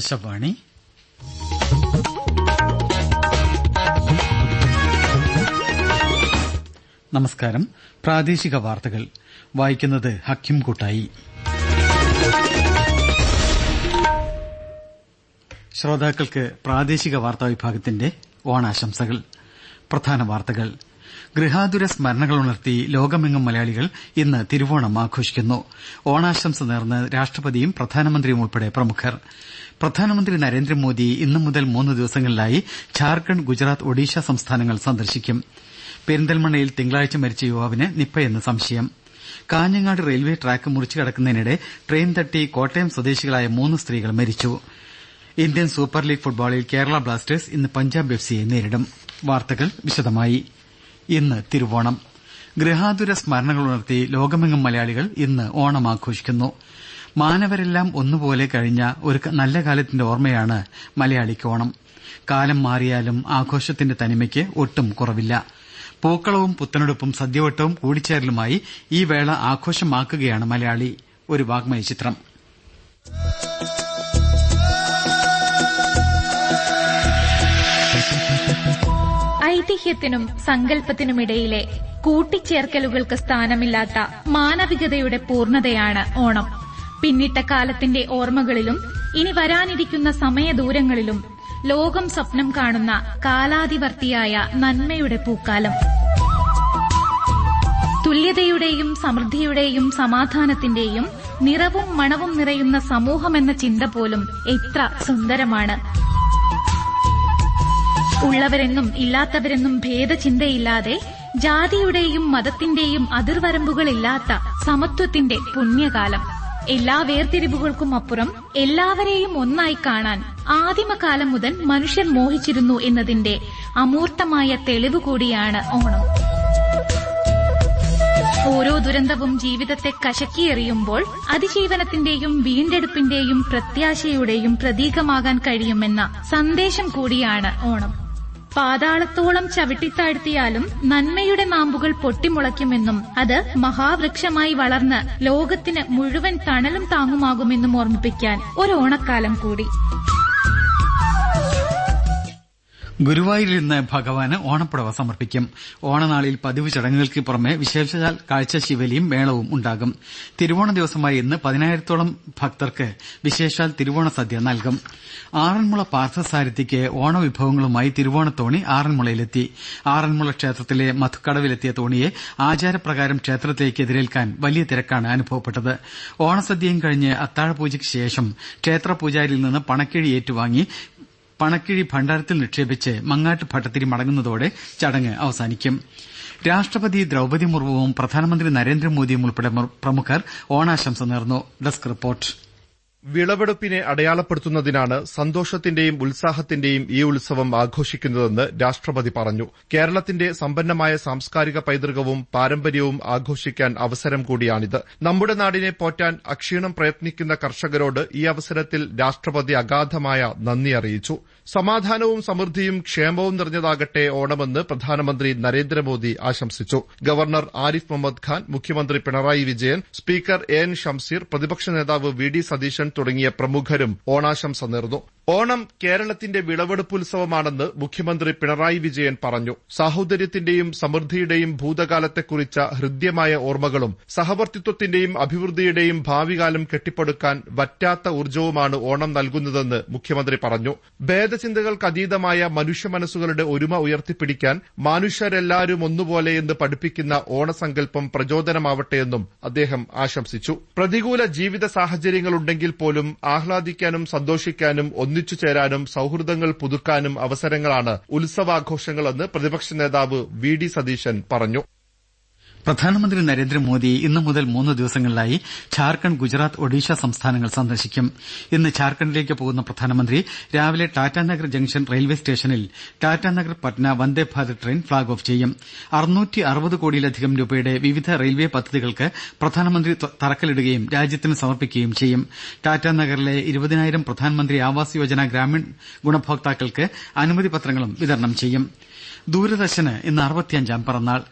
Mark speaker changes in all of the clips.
Speaker 1: ആകാശവാണി നമസ്കാരം പ്രാദേശിക വാർത്തകൾ വായിക്കുന്നത് ഹക്കിം കൂട്ടായി ശ്രോതാക്കൾക്ക് പ്രാദേശിക വാർത്താ വിഭാഗത്തിന്റെ ഓണാശംസകൾ പ്രധാന വാർത്തകൾ ഗൃഹാതുര ഉണർത്തി ലോകമെങ്ങും മലയാളികൾ ഇന്ന് തിരുവോണം ആഘോഷിക്കുന്നു ഓണാശംസ നേർന്ന് രാഷ്ട്രപതിയും പ്രധാനമന്ത്രിയും ഉൾപ്പെടെ പ്രമുഖർ പ്രധാനമന്ത്രി നരേന്ദ്രമോദി ഇന്നു മുതൽ മൂന്ന് ദിവസങ്ങളിലായി ഝാർഖണ്ഡ് ഗുജറാത്ത് ഒഡീഷ സംസ്ഥാനങ്ങൾ സന്ദർശിക്കും പെരിന്തൽമണ്ണയിൽ തിങ്കളാഴ്ച മരിച്ച യുവാവിന് നിപ്പയെന്ന് സംശയം കാഞ്ഞങ്ങാട് റെയിൽവേ ട്രാക്ക് മുറിച്ചു കടക്കുന്നതിനിടെ ട്രെയിൻ തട്ടി കോട്ടയം സ്വദേശികളായ മൂന്ന് സ്ത്രീകൾ മരിച്ചു ഇന്ത്യൻ സൂപ്പർ ലീഗ് ഫുട്ബോളിൽ കേരള ബ്ലാസ്റ്റേഴ്സ് ഇന്ന് പഞ്ചാബ് എഫ് സിയെ നേരിടും വാർത്തകൾ വിശദമായി ഇന്ന് തിരുവോണം ഗൃഹാതുര സ്മരണകളുണർത്തി ലോകമെങ്ങും മലയാളികൾ ഇന്ന് ഓണം ആഘോഷിക്കുന്നു മാനവരെല്ലാം ഒന്നുപോലെ കഴിഞ്ഞ ഒരു നല്ല കാലത്തിന്റെ ഓർമ്മയാണ് മലയാളിക്ക് ഓണം കാലം മാറിയാലും ആഘോഷത്തിന്റെ തനിമയ്ക്ക് ഒട്ടും കുറവില്ല പൂക്കളവും പുത്തനെടുപ്പും സദ്യവട്ടവും കൂടിച്ചേരലുമായി ഈ വേള ആഘോഷമാക്കുകയാണ് മലയാളി ഒരു വാഗ്മയ ചിത്രം ഐതിഹ്യത്തിനും സങ്കല്പത്തിനുമിടയിലെ കൂട്ടിച്ചേർക്കലുകൾക്ക് സ്ഥാനമില്ലാത്ത മാനവികതയുടെ പൂർണ്ണതയാണ് ഓണം പിന്നിട്ട കാലത്തിന്റെ ഓർമ്മകളിലും ഇനി വരാനിരിക്കുന്ന സമയദൂരങ്ങളിലും ലോകം സ്വപ്നം കാണുന്ന കാലാതിവർത്തിയായ നന്മയുടെ പൂക്കാലം തുല്യതയുടെയും സമൃദ്ധിയുടെയും സമാധാനത്തിന്റെയും നിറവും മണവും നിറയുന്ന സമൂഹമെന്ന ചിന്ത പോലും എത്ര സുന്ദരമാണ് ഉള്ളവരെന്നും ഇല്ലാത്തവരെന്നും ഭേദചിന്തയില്ലാതെ ജാതിയുടെയും മതത്തിന്റെയും അതിർവരമ്പുകളില്ലാത്ത സമത്വത്തിന്റെ പുണ്യകാലം എല്ലാ വേർതിരിവുകൾക്കും അപ്പുറം എല്ലാവരെയും ഒന്നായി കാണാൻ ആദിമകാലം മുതൽ മനുഷ്യൻ മോഹിച്ചിരുന്നു എന്നതിന്റെ അമൂർത്തമായ തെളിവ് കൂടിയാണ് ഓണം ഓരോ ദുരന്തവും ജീവിതത്തെ കശക്കിയെറിയുമ്പോൾ അതിജീവനത്തിന്റെയും വീണ്ടെടുപ്പിന്റെയും പ്രത്യാശയുടെയും പ്രതീകമാകാൻ കഴിയുമെന്ന സന്ദേശം കൂടിയാണ് ഓണം പാതാളത്തോളം ചവിട്ടിത്താഴ്ത്തിയാലും നന്മയുടെ മാമ്പുകൾ പൊട്ടിമുളയ്ക്കുമെന്നും അത് മഹാവൃക്ഷമായി വളർന്ന് ലോകത്തിന് മുഴുവൻ തണലും താങ്ങുമാകുമെന്നും ഓർമ്മിപ്പിക്കാൻ ഒരു ഓണക്കാലം കൂടി
Speaker 2: ഗുരുവായൂരിൽ ഇന്ന് ഭഗവാന് ഓണപ്പുടവ സമർപ്പിക്കും ഓണനാളിൽ പതിവ് ചടങ്ങുകൾക്ക് പുറമെ വിശേഷാൽ കാഴ്ച ശിവലിയും മേളവും ഉണ്ടാകും തിരുവോണ ദിവസമായ ഇന്ന് പതിനായിരത്തോളം ഭക്തർക്ക് വിശേഷാൽ തിരുവോണ സദ്യ നൽകും ആറന്മുള പാർത്ഥസാരഥിക്ക് ഓണവിഭവങ്ങളുമായി തിരുവോണത്തോണി ആറന്മുളയിലെത്തി ആറന്മുള ക്ഷേത്രത്തിലെ മധുക്കടവിലെത്തിയ തോണിയെ ആചാരപ്രകാരം ക്ഷേത്രത്തിലേക്ക് എതിരേൽക്കാൻ വലിയ തിരക്കാണ് അനുഭവപ്പെട്ടത് ഓണസദ്യയും കഴിഞ്ഞ് അത്താഴപൂജയ്ക്ക് ശേഷം ക്ഷേത്ര പൂജാരിയിൽ നിന്ന് പണക്കിഴി ഏറ്റുവാങ്ങി പണക്കിഴി ഭണ്ഡാരത്തിൽ നിക്ഷേപിച്ച് മങ്ങാട്ട് ഭട്ടത്തിരി മടങ്ങുന്നതോടെ ചടങ്ങ് അവസാനിക്കും രാഷ്ട്രപതി ദ്രൌപതി മുർമുവും പ്രധാനമന്ത്രി നരേന്ദ്രമോദിയും ഉൾപ്പെടെ പ്രമുഖർ ഓണാശംസ നേർന്നു
Speaker 3: വിളവെടുപ്പിനെ അടയാളപ്പെടുത്തുന്നതിനാണ് സന്തോഷത്തിന്റെയും ഉത്സാഹത്തിന്റെയും ഈ ഉത്സവം ആഘോഷിക്കുന്നതെന്ന് രാഷ്ട്രപതി പറഞ്ഞു കേരളത്തിന്റെ സമ്പന്നമായ സാംസ്കാരിക പൈതൃകവും പാരമ്പര്യവും ആഘോഷിക്കാൻ അവസരം കൂടിയാണിത് നമ്മുടെ നാടിനെ പോറ്റാൻ അക്ഷീണം പ്രയത്നിക്കുന്ന കർഷകരോട് ഈ അവസരത്തിൽ രാഷ്ട്രപതി അഗാധമായ നന്ദി അറിയിച്ചു സമാധാനവും സമൃദ്ധിയും ക്ഷേമവും നിറഞ്ഞതാകട്ടെ ഓണമെന്ന് പ്രധാനമന്ത്രി നരേന്ദ്രമോദി ആശംസിച്ചു ഗവർണർ ആരിഫ് മുഹമ്മദ് ഖാൻ മുഖ്യമന്ത്രി Pinarayi Vijayan speaker A N Shamseer പ്രതിപക്ഷ നേതാവ് വി ഡി സതീശൻ തുടങ്ങിയ പ്രമുഖരും ഓണാശംസ നേർന്നു ഓണം കേരളത്തിന്റെ വിളവെടുപ്പ് ഉത്സവമാണെന്ന് മുഖ്യമന്ത്രി പിണറായി വിജയൻ പറഞ്ഞു സാഹോദര്യത്തിന്റെയും സമൃദ്ധിയുടെയും ഭൂതകാലത്തെക്കുറിച്ച ഹൃദ്യമായ ഓർമ്മകളും സഹവർത്തിത്വത്തിന്റെയും അഭിവൃദ്ധിയുടെയും ഭാവികാലം കെട്ടിപ്പടുക്കാൻ വറ്റാത്ത ഊർജ്ജവുമാണ് ഓണം നൽകുന്നതെന്ന് മുഖ്യമന്ത്രി പറഞ്ഞു മനുഷ്യ മനസ്സുകളുടെ ഒരുമ ഉയർത്തിപ്പിടിക്കാൻ മനുഷ്യരെല്ലാവരും ഒന്നുപോലെയെന്ന് പഠിപ്പിക്കുന്ന ഓണസങ്കല്പം പ്രചോദനമാവട്ടെയെന്നും അദ്ദേഹം ആശംസിച്ചു പ്രതികൂല ജീവിത സാഹചര്യങ്ങളുണ്ടെങ്കിൽ പോലും ആഹ്ലാദിക്കാനും സന്തോഷിക്കാനും ഒന്നി ഒന്നിച്ചു ചേരാനും സൌഹൃദങ്ങൾ പുതുക്കാനും അവസരങ്ങളാണ് ഉത്സവാഘോഷങ്ങളെന്ന് പ്രതിപക്ഷ നേതാവ് വി ഡി സതീശൻ പറഞ്ഞു
Speaker 2: പ്രധാനമന്ത്രി നരേന്ദ്രമോദി ഇന്നു മുതൽ മൂന്ന് ദിവസങ്ങളിലായി ഝാർഖണ്ഡ് ഗുജറാത്ത് ഒഡീഷ സംസ്ഥാനങ്ങൾ സന്ദർശിക്കും ഇന്ന് ഝാർഖണ്ഡിലേക്ക് പോകുന്ന പ്രധാനമന്ത്രി രാവിലെ ടാറ്റാനഗർ ജംഗ്ഷൻ റെയിൽവേ സ്റ്റേഷനിൽ Tatanagar Patna Vande Bharat train flag off ചെയ്യും കോടിയിലധികം രൂപയുടെ വിവിധ റെയിൽവേ പദ്ധതികൾക്ക് പ്രധാനമന്ത്രി തറക്കല്ലിടുകയും രാജ്യത്തിന് സമർപ്പിക്കുകയും ചെയ്യും ടാറ്റാനഗറിലെ ഇരുപതിനായിരം പ്രധാനമന്ത്രി ആവാസ് യോജന ഗ്രാമീൺ ഗുണഭോക്താക്കൾക്ക് അനുമതി പത്രങ്ങളും വിതരണം ചെയ്യും ദൂരദർശന് ഇന്ന് അറുപത്തിയഞ്ചാം പിറന്നാൾ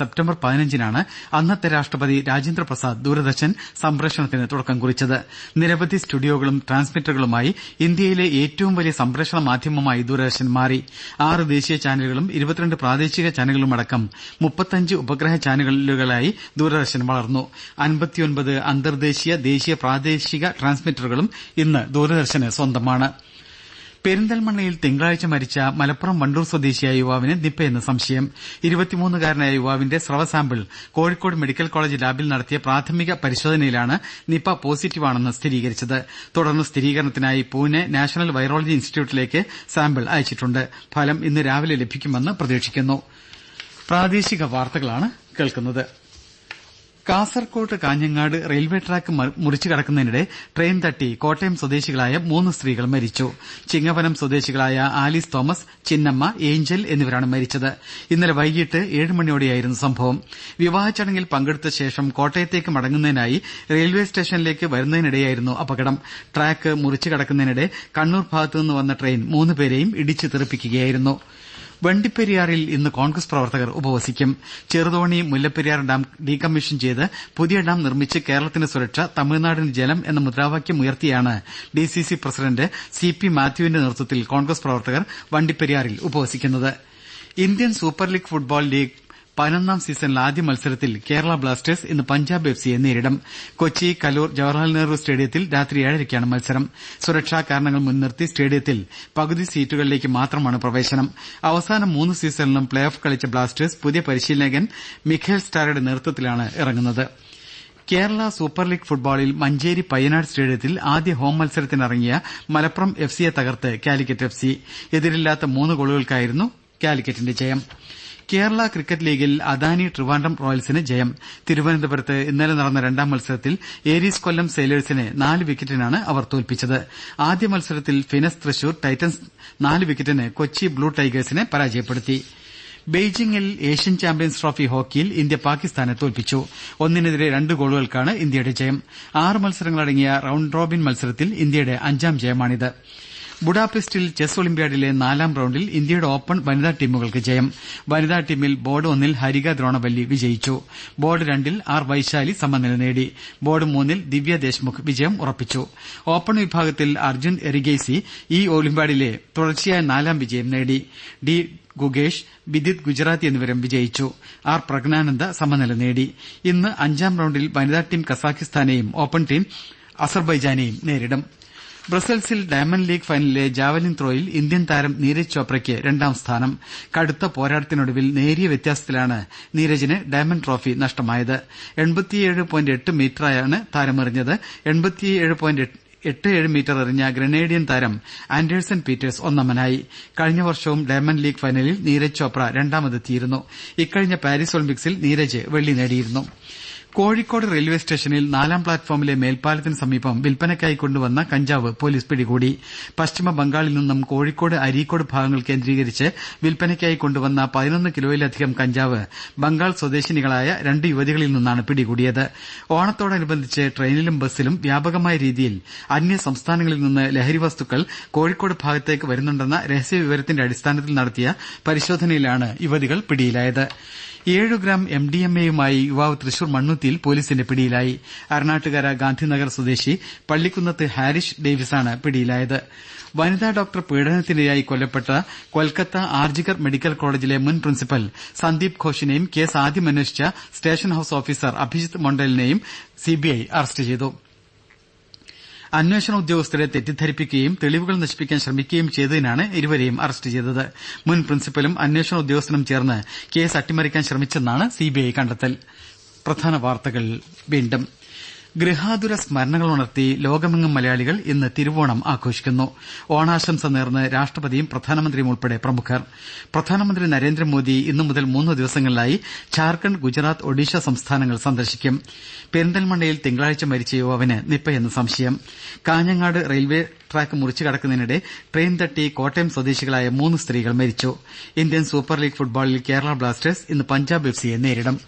Speaker 2: സെപ്റ്റംബർ പതിനഞ്ചിനാണ് അന്നത്തെ രാഷ്ട്രപതി രാജേന്ദ്രപ്രസാദ് ദൂരദർശൻ സംപ്രേഷണത്തിന് തുടക്കം കുറിച്ചത് നിരവധി സ്റ്റുഡിയോകളും ട്രാൻസ്മിറ്ററുകളുമായി ഇന്ത്യയിലെ ഏറ്റവും വലിയ സംപ്രേഷണ മാധ്യമമായി ദൂരദർശൻ മാറി ആറ് ദേശീയ ചാനലുകളും ഇരുപത്തിരണ്ട് പ്രാദേശിക ചാനലുകളുമടക്കം മുപ്പത്തഞ്ച് ഉപഗ്രഹ ചാനലുകളായി ദൂരദർശൻ വളർന്നു അമ്പത്തിയൊമ്പത് അന്തർദേശീയ ദേശീയ പ്രാദേശിക ട്രാൻസ്മിറ്ററുകളും ഇന്ന് ദൂരദർശന് സ്വന്തമാണ് പെരിന്തൽമണ്ണയിൽ തിങ്കളാഴ്ച മരിച്ച മലപ്പുറം വണ്ടൂർ സ്വദേശിയായ യുവാവിന് എന്ന സംശയം ഇരുപത്തിമൂന്നുകാരനായ യുവാവിന്റെ സ്രവ സാമ്പിൾ കോഴിക്കോട് മെഡിക്കൽ കോളേജ് ലാബിൽ നടത്തിയ പ്രാഥമിക പരിശോധനയിലാണ് നിപ പോസിറ്റീവാണെന്ന് സ്ഥിരീകരിച്ചത് തുടർന്ന് സ്ഥിരീകരണത്തിനായി പൂനെ നാഷണൽ വൈറോളജി ഇൻസ്റ്റിറ്റ്യൂട്ടിലേക്ക് സാമ്പിൾ അയച്ചിട്ടുണ്ട് ഫലം ഇന്ന് രാവിലെ ലഭിക്കുമെന്ന് പ്രതീക്ഷിക്കുന്നു കാസർകോട് കാഞ്ഞങ്ങാട് റെയിൽവേ ട്രാക്ക് മുറിച്ചു കടക്കുന്നതിനിടെ ട്രെയിൻ തട്ടി കോട്ടയം സ്വദേശികളായ മൂന്ന് സ്ത്രീകൾ മരിച്ചു ചിങ്ങവനം സ്വദേശികളായ ആലീസ് തോമസ് ചിന്നമ്മ ഏഞ്ചൽ എന്നിവരാണ് മരിച്ചത് ഇന്നലെ വൈകിട്ട് ഏഴ് മണിയോടെയായിരുന്നു സംഭവം വിവാഹ ചടങ്ങിൽ പങ്കെടുത്ത ശേഷം കോട്ടയത്തേക്ക് മടങ്ങുന്നതിനായി റെയിൽവേ സ്റ്റേഷനിലേക്ക് വരുന്നതിനിടെയായിരുന്നു അപകടം ട്രാക്ക് മുറിച്ചു കടക്കുന്നതിനിടെ കണ്ണൂർ ഭാഗത്തുനിന്ന് വന്ന ട്രെയിൻ മൂന്നുപേരെയും ഇടിച്ചു തെറിപ്പിക്കുകയായിരുന്നു വണ്ടിപ്പെരിയാറിൽ ഇന്ന് കോൺഗ്രസ് പ്രവർത്തകർ ഉപവസിക്കും ചെറുതോണി മുല്ലപ്പെരിയാർ ഡാം ഡീകമ്മീഷൻ ചെയ്ത് പുതിയ ഡാം നിർമ്മിച്ച് കേരളത്തിന് സുരക്ഷ തമിഴ്നാടിന് ജലം എന്ന മുദ്രാവാക്യം ഉയർത്തിയാണ് D C C president C P മാത്യുവിന്റെ നേതൃത്വത്തിൽ കോൺഗ്രസ് പ്രവർത്തകർ വണ്ടിപ്പെരിയാറിൽ ഉപവസിക്കുന്നത് Indian super league football league പതിനൊന്നാം സീസണിലെ ആദ്യ മത്സരത്തിൽ കേരള ബ്ലാസ്റ്റേഴ്സ് ഇന്ന് പഞ്ചാബ് എഫ് സിയെ നേരിടും കൊച്ചി കലൂർ ജവഹർലാൽ നെഹ്റു സ്റ്റേഡിയത്തിൽ രാത്രി ഏഴരയ്ക്കാണ് മത്സരം സുരക്ഷാ കാരണങ്ങൾ മുൻനിർത്തി സ്റ്റേഡിയത്തിൽ പകുതി സീറ്റുകളിലേക്ക് മാത്രമാണ് പ്രവേശനം അവസാന മൂന്ന് സീസണിലും പ്ലേ ഓഫ് കളിച്ച ബ്ലാസ്റ്റേഴ്സ് പുതിയ പരിശീലകൻ മിഖേൽ സ്റ്റാറയുടെ നേതൃത്വത്തിലാണ് ഇറങ്ങുന്നത് കേരള സൂപ്പർ ലീഗ് ഫുട്ബോളിൽ മഞ്ചേരി പയ്യനാട് സ്റ്റേഡിയത്തിൽ ആദ്യ ഹോം മത്സരത്തിനിറങ്ങിയ മലപ്പുറം എഫ് സിയെ തകർത്ത് കാലിക്കറ്റ് എഫ് സി എതിരില്ലാത്ത മൂന്ന് ഗോളുകൾക്കായിരുന്നു കാലിക്കറ്റിന്റെ ജയം കേരള ക്രിക്കറ്റ് ലീഗിൽ അദാനി ട്രിവാൻഡ്രം റോയൽസിന് ജയം തിരുവനന്തപുരത്ത് ഇന്നലെ നടന്ന രണ്ടാം മത്സരത്തിൽ ഏരീസ് കൊല്ലം സെയിലേഴ്സിനെ നാല് വിക്കറ്റിനാണ് അവർ തോൽപ്പിച്ചത് ആദ്യ മത്സരത്തിൽ ഫിനസ് തൃശൂർ ടൈറ്റൻസ് നാല് വിക്കറ്റിന് കൊച്ചി ബ്ലൂ ടൈഗേഴ്സിനെ പരാജയപ്പെടുത്തി ബെയ്ജിംഗിൽ ഏഷ്യൻ ചാമ്പ്യൻസ് ട്രോഫി ഹോക്കിയിൽ ഇന്ത്യ പാകിസ്ഥാനെ തോൽപ്പിച്ചു ഒന്നിനെതിരെ രണ്ട് ഗോളുകൾക്കാണ് ഇന്ത്യയുടെ ജയം ആറ് മത്സരങ്ങളടങ്ങിയ റൌണ്ട് റോബിൻ മത്സരത്തിൽ ഇന്ത്യയുടെ അഞ്ചാം ജയമാണിത് ബുഡാപെസ്റ്റിൽ ചെസ് ഒളിമ്പ്യാഡിലെ നാലാം റൌണ്ടിൽ ഇന്ത്യയുടെ ഓപ്പൺ വനിതാ ടീമുകൾക്ക് ജയം വനിതാ ടീമിൽ ബോർഡ് ഒന്നിൽ ഹരിക ദ്രോണവല്ലി വിജയിച്ചു ബോർഡ് രണ്ടിൽ ആർ വൈശാലി സമനില നേടി ബോർഡ് മൂന്നിൽ ദിവ്യ ദേശ്മുഖ് വിജയം ഉറപ്പിച്ചു ഓപ്പൺ വിഭാഗത്തിൽ അർജുൻ എറിഗേസി ഈ ഒളിമ്പ്യാഡിലെ തുടർച്ചയായ നാലാം വിജയം നേടി ഡി ഗുഗേഷ് ബിദിത് ഗുജറാത്തി എന്നിവരും വിജയിച്ചു ആർ പ്രജ്ഞാനന്ദ സമനില നേടി ഇന്ന് അഞ്ചാം റൌണ്ടിൽ വനിതാ ടീം കസാഖിസ്ഥാനെയും ഓപ്പൺ ടീം അസർബൈജാനെയും നേരിടും ബ്രസൽസിൽ ഡയമണ്ട് ലീഗ് ഫൈനലിലെ ജാവലിൻ ത്രോയിൽ ഇന്ത്യൻ താരം നീരജ് ചോപ്രയ്ക്ക് രണ്ടാം സ്ഥാനം കടുത്ത പോരാട്ടത്തിനൊടുവിൽ നേരിയ വ്യത്യാസത്തിലാണ് നീരജിന് ഡയമണ്ട് ട്രോഫി നഷ്ടമായത് മീറ്ററാണ് താരമെറിഞ്ഞത് മീറ്റർ എറിഞ്ഞ ഗ്രനേഡിയൻ താരം ആൻഡേഴ്സൺ പീറ്റേഴ്സ് ഒന്നാമനായി കഴിഞ്ഞ വർഷവും ഡയമണ്ട് ലീഗ് ഫൈനലിൽ നീരജ് ചോപ്ര രണ്ടാമതെത്തിയിരുന്നു ഇക്കഴിഞ്ഞ പാരീസ് ഒളിമ്പിക്സിൽ നീരജ് വെള്ളി നേടിയിരുന്നു കോഴിക്കോട് റെയിൽവേ സ്റ്റേഷനിൽ നാലാം പ്ലാറ്റ്ഫോമിലെ മേൽപ്പാലത്തിന് സമീപം വിൽപ്പനയ്ക്കായി കൊണ്ടുവന്ന കഞ്ചാവ് പോലീസ് പിടികൂടി പശ്ചിമ ബംഗാളിൽ നിന്നും കോഴിക്കോട് അരീക്കോട് ഭാഗങ്ങൾ കേന്ദ്രീകരിച്ച് വിൽപ്പനയ്ക്കായി കൊണ്ടുവന്ന പതിനൊന്ന് കിലോയിലധികം കഞ്ചാവ് ബംഗാൾ സ്വദേശിനികളായ രണ്ട് യുവതികളിൽ നിന്നാണ് പിടികൂടിയത് ഓണത്തോടനുബന്ധിച്ച് ട്രെയിനിലും ബസിലും വ്യാപകമായ രീതിയിൽ അന്യ സംസ്ഥാനങ്ങളിൽ നിന്ന് ലഹരി വസ്തുക്കൾ കോഴിക്കോട് ഭാഗത്തേക്ക് വരുന്നുണ്ടെന്ന രഹസ്യ വിവരത്തിന്റെ അടിസ്ഥാനത്തിൽ നടത്തിയ പരിശോധനയിലാണ് യുവതികൾ പിടിയിലായത് ഏഴു ഗ്രാം എം ഡി എം എയുമായി യുവാവ് തൃശൂർ മണ്ണുത്തി അതിർത്തിയിൽ പൊലീസിന്റെ പിടിയിലായി അരണാട്ടുകര ഗാന്ധിനഗർ സ്വദേശി പള്ളിക്കുന്നത്ത് ഹാരിഷ് ഡേവിസാണ് പിടിയിലായത് വനിതാ ഡോക്ടർ പീഡനത്തിനിരയായി കൊല്ലപ്പെട്ട കൊൽക്കത്ത ആർജികർ മെഡിക്കൽ കോളേജിലെ മുൻ പ്രിൻസിപ്പൽ സന്ദീപ് ഘോഷിനെയും കേസ് ആദ്യം അന്വേഷിച്ച സ്റ്റേഷൻ ഹൌസ് ഓഫീസർ അഭിജിത് മൊണ്ടലിനെയും സിബിഐ അറസ്റ്റ് ചെയ്തു അന്വേഷണ ഉദ്യോഗസ്ഥരെ തെറ്റിദ്ധരിപ്പിക്കുകയും തെളിവുകൾ നശിപ്പിക്കാൻ ശ്രമിക്കുകയും ചെയ്തതിനാണ് ഇരുവരെയും അറസ്റ്റ് ചെയ്തത് മുൻ പ്രിൻസിപ്പലും അന്വേഷണ ഉദ്യോഗസ്ഥനും ചേർന്ന് കേസ് അട്ടിമറിക്കാൻ ശ്രമിച്ചെന്നാണ് സിബിഐ കണ്ടെത്തൽ പ്രധാന വാർത്തകൾ വീണ്ടും ഗൃഹാതുര സ്മരണകളുണർത്തി ലോകമെങ്ങും മലയാളികൾ ഇന്ന് തിരുവോണം ആഘോഷിക്കുന്നു ഓണാശംസ നേർന്ന് രാഷ്ട്രപതിയും പ്രധാനമന്ത്രിയും ഉൾപ്പെടെ പ്രമുഖർ പ്രധാനമന്ത്രി നരേന്ദ്രമോദി ഇന്നു മുതൽ മൂന്ന് ദിവസങ്ങളിലായി ഝാർഖണ്ഡ് ഗുജറാത്ത് ഒഡീഷ സംസ്ഥാനങ്ങൾ സന്ദർശിക്കും പെരിന്തൽമണ്ണയിൽ തിങ്കളാഴ്ച മരിച്ച യുവാവിന് നിപ്പയെന്ന് സംശയം കാഞ്ഞങ്ങാട് റെയിൽവേ ട്രാക്ക് മുറിച്ചു കടക്കുന്നതിനിടെ ട്രെയിൻ തട്ടി കോട്ടയം സ്വദേശികളായ മൂന്ന് സ്ത്രീകൾ മരിച്ചു ഇന്ത്യൻ സൂപ്പർ ലീഗ് ഫുട്ബോളിൽ കേരള ബ്ലാസ്റ്റേഴ്സ് ഇന്ന് പഞ്ചാബ് എഫ് സിയെ നേരിടും